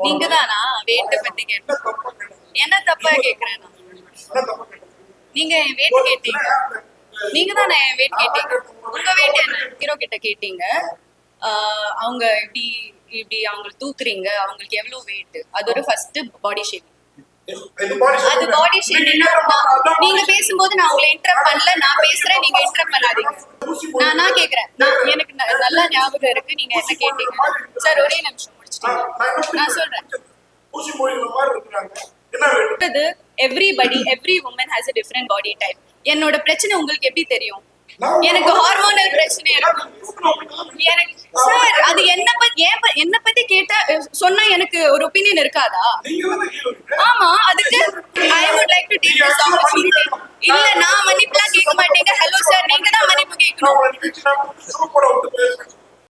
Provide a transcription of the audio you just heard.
நீங்க தானா வேட்டு பத்தி கேட்டு என்ன தப்பா கேக்குறேன் என்ன தப்பா நீங்க என் கேட்டீங்க. நீங்க தானே என் வெயிட் கேட்டீங்க? உங்க வெயிட் என்ன? ஹீரோ கிட்ட கேட்டீங்க. அவங்க இப்படி இப்படி அவங்க தூக்குறீங்க. அவங்களுக்கு எவ்வளவு வெயிட் அது ஒரு ஃபர்ஸ்ட் பாடி ஷேப் அது. பாடி ஷேப் நீங்க அதான் நீங்க பேசும்போது நான் உங்களை இன்டரப்ட் பண்ணல. நான் பேசுறேன் நீங்க இன்டரப்ட் பண்ணாதீங்க. நான் நான் கேக்குறேன். எனக்கு நல்லா ஞாபகம் இருக்கு. நீங்க என்ன கேட்டீங்க? சார் ஒரே நிமிஷம் முடிச்சிட்டீங்க நான் சொல்றேன். என்ன everybody every woman has a different body type என்னோட பிரச்சனை உங்களுக்கு எப்படி தெரியும்? எனக்கு ஹார்மோனல் பிரச்சனை எனக்கு சார் அது என்ன பத்தி என்ன பத்தி கேட்டா சொன்னா எனக்கு ஒரு ஒப்பீனியன் இருக்காதா? ஆமா அதுக்கு I would like to take this opportunity இல்ல நான் மன்னிப்புலாம் கேட்க மாட்டேங்க. ஹலோ சார் நீங்க தான் மன்னிப்பு கேட்கணும்.